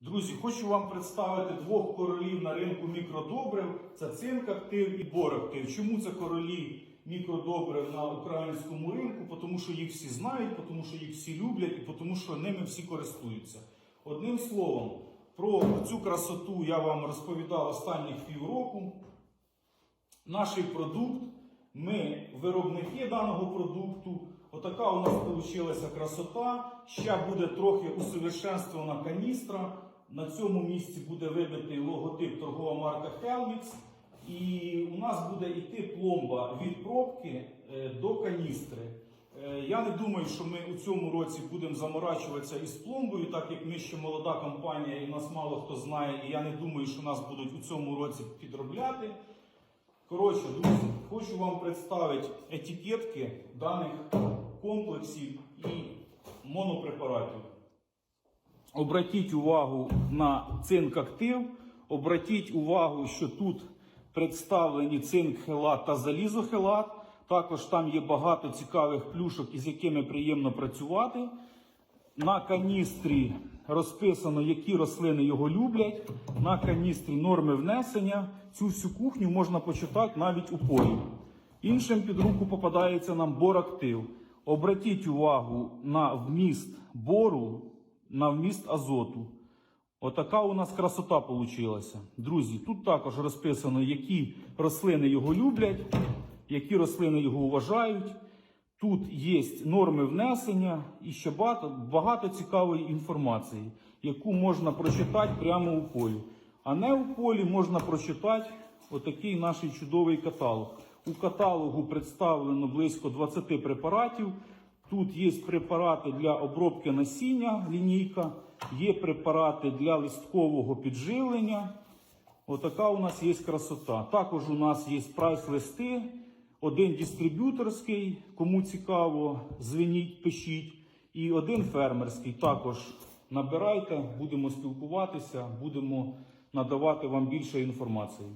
Друзі, хочу вам представити двох королів на ринку мікродобрив. Це цинк актив і бор актив. Чому це королі мікродобрив на українському ринку? Тому що їх всі знають, тому що їх всі люблять і тому що ними всі користуються. Одним словом, про цю красоту я вам розповідав останніх півроку. Наш продукт, ми виробники даного продукту. Отака у нас вийшла красота. Ще буде трохи усовершенствована каністра. На цьому місці буде вибитий логотип торгова марка Helmix. І у нас буде йти пломба від пробки е, до каністри. Е, Я не думаю, що ми у цьому році будемо заморачуватися із пломбою, так як ми ще молода компанія і нас мало хто знає. І я не думаю, що нас будуть у цьому році підробляти. Коротше, друзі, хочу вам представити етикетки даних комплексів і монопрепаратів. Обратіть увагу на цинк актив. Обратіть увагу, що тут представлені цинк хелат та залізохелат. Також там є багато цікавих плюшок, із якими приємно працювати. На каністрі розписано, які рослини його люблять. На каністрі норми внесення. Цю всю кухню можна почитати навіть у полі. Іншим під руку попадається нам борактив. Обратіть увагу на вміст бору, на вміст азоту. Отака у нас красота вийшла. Друзі, тут також розписано, які рослини його люблять, які рослини його вважають. Тут є норми внесення і ще багато, багато цікавої інформації, яку можна прочитати прямо у полі. А не у полі можна прочитати отакий наш чудовий каталог. У каталогу представлено близько 20 препаратів. Тут є препарати для обробки насіння, лінійка, є препарати для листкового підживлення. Отака у нас є красота. Також у нас є прайс-листи, один дистриб'юторський, кому цікаво, дзвоніть, пишіть, і один фермерський. Також набирайте, будемо спілкуватися, будемо надавати вам більше інформації.